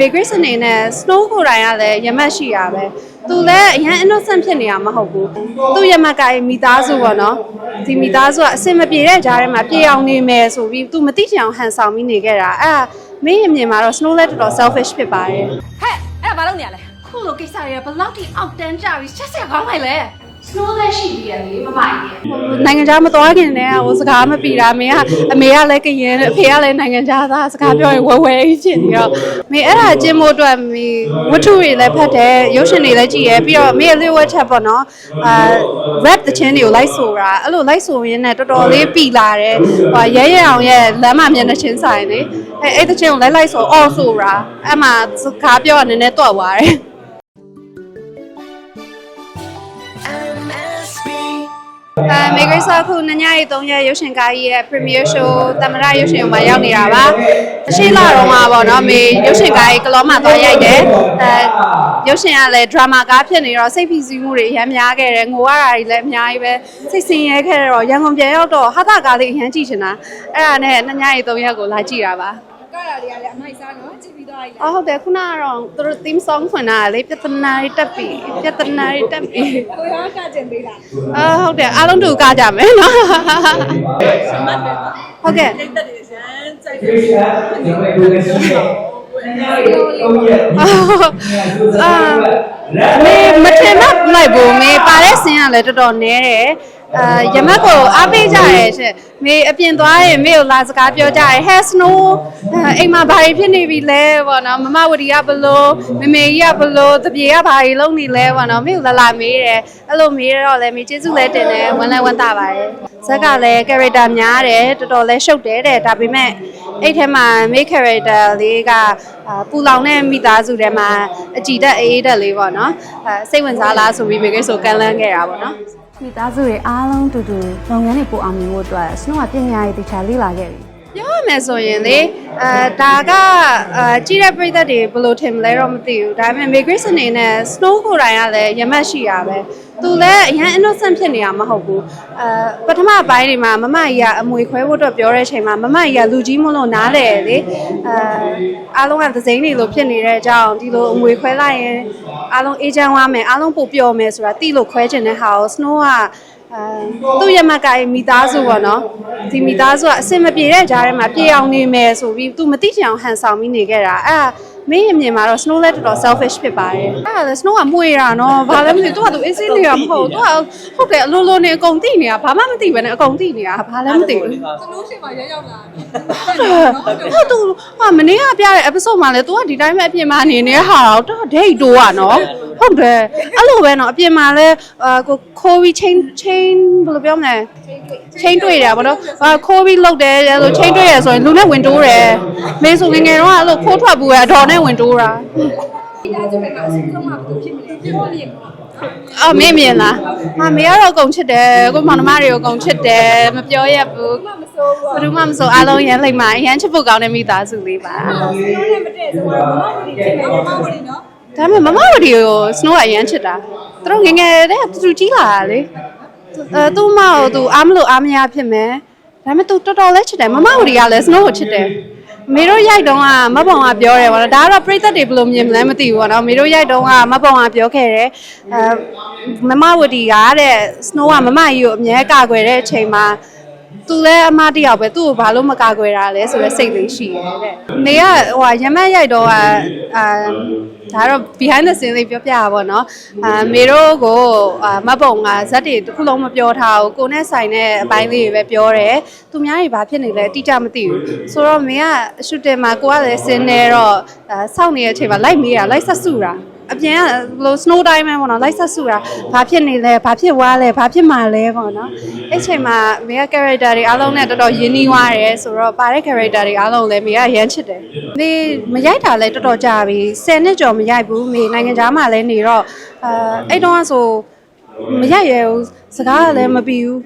မေဂရစ်အနေနဲ့ snow ကိုယ်တိုင်ကလည်းရမတ်ရှိရပဲသူလည်းအရင် innocent ဖြစ်နေတာမဟုတ်ဘူးသူရမတ်ကမိသားစုပေါ့နော်ဒီမိသားစုကအစင်မပြေတဲ့ကြားထဲမှာပြေအောင်နေမယ်ဆိုပြီးသူမသိချင်အောင်ဟန်ဆောင်ပြီးနေခဲ့တာအဲ့ဒါမင်းအမြင်မှာတော့ snow လည်းတော်တော် selfish ဖြစ်ပါတယ်ဟဲ့အဲ့ဒါဘာလုပ်နေရလဲခုလိုကိစ္စတွေကဘယ်လောက်ထိအောက်တန်းကြပြီးချက်ဆက်ကောင်းလိုက်လဲ snow လက်ရှိပြီးရလေမမကြီးရဲ့နိုင်ငံခြားမသွားခင်တည်းကဟိုစကားမပြတာမင်းကအမေကလည်းကရင်အဖေကလည်းနိုင်ငံခြားသားစကားပြောရင်ဝဲဝဲကြီးဖြစ်နေတော့မင်းအဲ့ဒါကျင်းဖို့အတွက်မင်းဝတ္ထုတွေလည်းဖတ်တယ်ရုပ်ရှင်တွေလည်းကြည့်ရပြီးတော့မင်းရဲ့လျှို့ဝှက်ချက်ပေါ့နော်အာ rap တခြင်းတွေကိုလိုက်ဆိုတာအဲ့လိုလိုက်ဆိုရင်းနဲ့တော်တော်လေးပြီလာတယ်ဟိုရဲရဲအောင်ရဲ့လမ်းမမျက်နှာချင်းဆိုင်လေအဲ့အဲ့တခြင်းကိုလိုက်လိုက်ဆိုအော်ဆိုတာအဲ့မှာစကားပြောရနည်းနည်းတွက်သွားတယ် အဲမေဂရိစာခုနညရီ3ရက်ရုပ်ရှင်ကားကြီးရဲ့ premiere show တမရရုပ်ရှင်မှာရောက်နေတာပါအရှိလာတော့မှာပေါ့နော်မေရုပ်ရှင်ကားကြီးကလောမှာသွားရိုက်တယ်အဲရုပ်ရှင်ကလည်း drama ကားဖြစ်နေတော့စိတ်ဖိစီးမှုတွေအများများခဲ့တယ်ငိုရတာတွေလည်းအများကြီးပဲစိတ်ဆင်းရဲခဲ့တော့ရန်ကုန်ပြန်ရောက်တော့ဟာတာကားလေးအရန်ကြည့်ချင်တာအဲ့ဒါနဲ့နညရီ3ရက်ကိုလာကြည့်တာပါကားရတွေကလည်းအမိုက်စားနော်ကြည့်ပြီးသွားပြီ အော်ဟုတ်တယ်ခုနကတော့သူတို့ theme song ဖွင့်တာလေပြဿနာတွေတက်ပြီပြဿနာတွေတက်ပြီကိုရောကကျင်သေးလားအာဟုတ်တယ်အားလုံးတူကကြမယ်နော်မတ်ပဲနော်ဟုတ်ကဲ့တိတ်တက်နေစမ်းစိုက်တယ်အာမေမထင်မှလိုက်ဘူးမေပါတဲ့ဆင်းကလည်းတော်တော်နဲတယ် အာရမက်ကိုအားပေးကြရဲရှင့်မေအပြင်သွားရင်မေကိုလာစကားပြောကြရဲ hair snow အိမ်မှာဘာတွေဖြစ်နေပြီလဲပေါ့နော်မမဝတီကဘလို့မမေကြီးကဘလို့တပြေကဘာတွေလုပ်နေလဲပေါ့နော်မေကိုလာလာမေးတယ်အဲ့လိုမေးတော့လည်းမေကျေးဇူးလည်းတင်တယ်ဝန်လည်းဝန်တာပါတယ်ဇက်ကလည်း character များတယ်တော်တော်လည်းရှုပ်တယ်တဲ့ဒါပေမဲ့အဲ့ထဲမှာ main character လေးကအာပူလောင်တဲ့မိသားစုထဲမှာအကြည်တက်အေးတက်လေးပေါ့နော်အဲစိတ်ဝင်စားလားဆိုပြီးမေကဆိုကန်လန်းခဲ့တာပေါ့နော် မိသားစုတွေအားလုံးတူတူလုပ်ငန်းတွေပိုအောင်မြင်ဖို့အတွက် Snow ကပညာရေးတခြားလေ့လာခဲ့ပြီ ပြောရမယ်ဆိုရင်လေအဲဒါကအဲကြီးတဲ့ပြည်သက်တွေဘယ်လိုထင်မလဲတော့မသိဘူးဒါပေမဲ့ Magress အနေနဲ့ Snow ကိုယ်တိုင်ကလည်းရမတ်ရှိရပဲသူလည်းအရင် innocent ဖြစ်နေတာမဟုတ်ဘူးအဲပထမပိုင်းတွေမှာမမကြီးကအမွေခွဲဖို့အတွက်ပြောတဲ့အချိန်မှာမမကြီးကလူကြီးမလို့နားလေလေအဲအားလုံးကသစိမ့်တွေလိုဖြစ်နေတဲ့အကြောင်းဒီလိုအမွေခွဲလိုက်ရင်အားလုံးအေးချမ်းသွားမယ်အားလုံးပိုပျော်မယ်ဆိုတာတိလို့ခွဲချင်တဲ့ဟာကို Snow ကအဲ သူ့ရမတ်ကမိသားစုပေါ့နော်ဒီမိသားစုကအစင်မပြေတဲ့ကြားထဲမှာပြေအောင်နေမယ်ဆိုပြီးသူမသိချင်အောင်ဟန်ဆောင်ပြီးနေခဲ့တာအဲ့ဒါမင်းအမြင်မှာတော့ snow လည်းတော်တော် selfish ဖြစ်ပါတယ်အဲ့ဒါလည်း snow ကမွေတာနော်ဘာလည်းမသိဘူးသူကသူအေးစေးနေတာမဟုတ်ဘူးသူကဟုတ်တယ်အလိုလိုနေအကုန်သိနေတာဘာမှမသိဘဲနဲ့အကုန်သိနေတာဘာလည်းမသိဘူး စလို့ရှိမှရရောက်လာတယ် ဟုတ်သူဟာမနေ့ကပြတဲ့ episode မှာလေ तू ကဒီတိုင်းပဲအပြင်မှာနေနေတဲ့ဟာတော့တော့ date တိုးอ่ะနော် ဟုတ်တယ်အဲ့လိုပဲနော်အပြင်မှာလဲအာကိုခိုးပြီး chain chain ဘယ်လိုပြောမလဲ chain တွေ့တယ်ဗောနော်အာခိုးပြီးလုတ်တယ်အဲ့လို chain တွေ့ရဆိုရင်လူနဲ့ဝင်တိုးတယ်မင်းဆိုငယ်ငယ်တော့အဲ့လိုခိုးထွက်ဘူးပဲအတော်နဲ့ဝင်တိုးတာဒီအားကျတဲ့ကအဆုံးဆုံးမှာဘယ်လိုဖြစ်မလဲပြည့်ဖို့မြင်မှာအော်မင်းမြင်လားဟာမေကတော့အကုန်ချစ်တယ်ကိုမောင်နှမတွေကိုအကုန်ချစ်တယ်မပြောရဘူးမမစိုးဘူးဘယ်သူမှမဆိုအားလုံးရမ်းလိမ့်မှာအရမ်းချစ်ဖို့ကောင်းတဲ့မိသားစုလေးပါစလို့နဲ့မတည့်ဆိုတော့မမဝတီဖြစ်နော်မမဝတီနော် ဒါပေမဲ့မမဝတီကို snow ကအရန်ချစ်တာသူတို့ငယ်ငယ်တည်းကသူကြီးလာတာလေအဲသူ့မကိုသူအားမလို့အားမရဖြစ်မယ်ဒါပေမဲ့သူတော်တော်လေးချစ်တယ်မမဝတီကလည်း snow ကိုချစ်တယ်မေတို့ရိုက်တုန်းကမဘောင်ကပြောတယ်ဗောနော်ဒါကတော့ပြိသက်တွေဘယ်လိုမြင်မလဲမသိဘူးဗောနော်မေတို့ရိုက်တုန်းကမဘောင်ကပြောခဲ့တယ်အဲမမဝတီကတဲ့ snow ကမမကြီးကိုအမြဲကာကွယ်တဲ့အချိန်မှာ သူလည်းအမတယောက်ပဲသူ့ကိုဘာလို့မကာကွယ်တာလဲဆိုတော့စိတ်လေးရှိရဲတဲ့။နေကဟိုဟာရမက်ရိုက်တော့ကအာဒါတော့ behind the scene လေးပြောပြတာပေါ့နော်။အာမေတို့ကိုအာမတ်ပုံကဇက်တွေတစ်ခုလုံးမပြောထားဘူး။ကိုနဲ့ဆိုင်တဲ့အပိုင်းလေးတွေပဲပြောတယ်။သူများတွေဘာဖြစ်နေလဲအတိအကျမသိဘူး။ဆိုတော့မင်းကအရှူတင်မှာကိုကလည်းစင်းနေတော့အာစောင့်နေတဲ့အချိန်မှာလိုက်မေးတာလိုက်ဆက်စုတာ။ အပြင်ကဘယ်လို snow time ပဲပေါ့နော်လိုက်ဆက်စုတာဘာဖြစ်နေလဲဘာဖြစ်သွားလဲဘာဖြစ်မှာလဲပေါ့နော်အဲ့ချိန်မှာမေက character တွေအားလုံးနဲ့တော်တော်ရင်းနှီးသွားတယ်ဆိုတော့ပါတဲ့ character တွေအားလုံးလည်းမေကရမ်းချစ်တယ်မေမရိုက်တာလည်းတော်တော်ကြာပြီ10နှစ်ကျော်မရိုက်ဘူးမေနိုင်ငံသားမှလည်းနေတော့အာအဲ့တော့ကဆိုမရိုက်ရဘူးစကားကလည်းမပြီးဘူး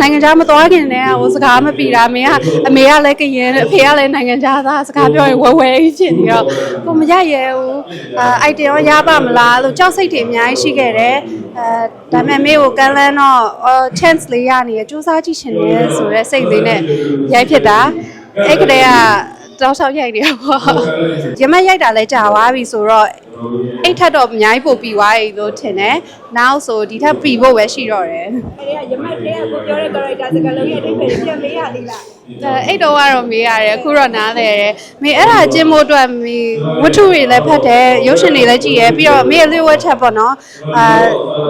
နိုင်ငံခြားမသွားခင်တည်းကဟိုစကားမပြီးတာမေကအမေကလည်းကရင်အဖေကလည်းနိုင်ငံခြားသားစကားပြောရင်ဝဲဝဲကြီးဖြစ်နေတော့ကိုမရရဲဘူးအာအိုက်တရောရပါမလားလို့ကြောက်စိတ်တွေအများကြီးရှိခဲ့တယ်အဲဒါပေမဲ့မေကိုကန်လန်းတော့အော် chance လေးရနေရစူးစမ်းကြည့်ရှင်နေဆိုတဲ့စိတ်လေးနဲ့ရိုက်ဖြစ်တာအဲ့ကတည်းကတောက်ဆောက်ရိုက်တယ်ပေါ့ရမက်ရိုက်တာလဲကြာသွားပြီဆိုတော့ အိတ်ထက်တော့အများကြီးပို့ပြီးသွားပြီလို့ထင်တယ်နောက်ဆိုဒီထက်ပြီးဖို့ပဲရှိတော့တယ်အဲ့ဒါရမတ်တဲ့ကိုပြောတဲ့ character စကားလုံးရဲ့အဓိပ္ပာယ်ပြန်မေးရသေးလားအဲအဲ့တော့ကတော့မေးရတယ်အခုတော့နားလဲတယ်မေအဲ့ဒါကျင်းဖို့အတွက်မေဝတ္ထုတွေလည်းဖတ်တယ်ရုပ်ရှင်တွေလည်းကြည့်ရပြီးတော့မေရဲ့ little chat ပေါ့နော်အာ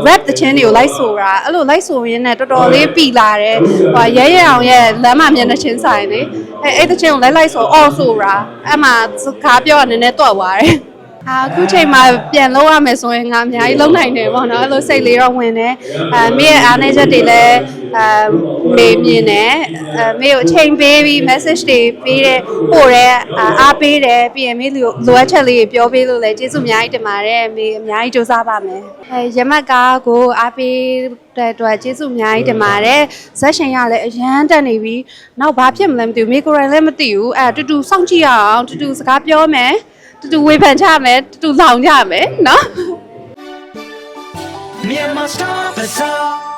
rap တခြင်းတွေကိုလိုက်ဆိုတာအဲ့လိုလိုက်ဆိုရင်းနဲ့တော်တော်လေးပြီလာတယ်ဟိုရဲရဲအောင်ရဲ့လမ်းမမျက်နှာချင်းဆိုင်လေအဲအဲ့တခြင်းကိုလိုက်လိုက်ဆိုအော်ဆိုတာအဲ့မှာစကားပြောရနည်းနည်းတော့သွားတယ် အာအခုချိန်မှာပြန်လို့ရမယ်ဆိုရင်ငါအများကြီးလုံနိုင်တယ်ပေါ့နော်အဲ့လိုစိတ်လေးတော့ဝင်တယ်အဲမေရဲ့အားနည်းချက်တွေလည်းအဲမေမြင်တယ်အဲမေကိုအချိန်ပေးပြီး message တွေပေးတယ်ပို့တယ်အာအားပေးတယ်ပြီးရင်မေလိုလိုအပ်ချက်လေးတွေပြောပေးလို့လည်းကျေးဇူးအများကြီးတင်ပါတယ်မေအများကြီးစူးစမ်းပါမယ်အဲရမတ်ကားကိုအားပေးတဲ့အတွက်ကျေးဇူးအများကြီးတင်ပါတယ်ဇက်ရှင်ရလည်းအရန်တက်နေပြီနောက်ဘာဖြစ်မလဲမသိဘူးမေကိုယ်တိုင်လည်းမသိဘူးအဲတူတူစောင့်ကြည့်ရအောင်တူတူစကားပြောမယ် တူတူဝေဖန်ကြမယ်တူတူလောင်ကြမယ်နော် Myanmar Star Bazaar.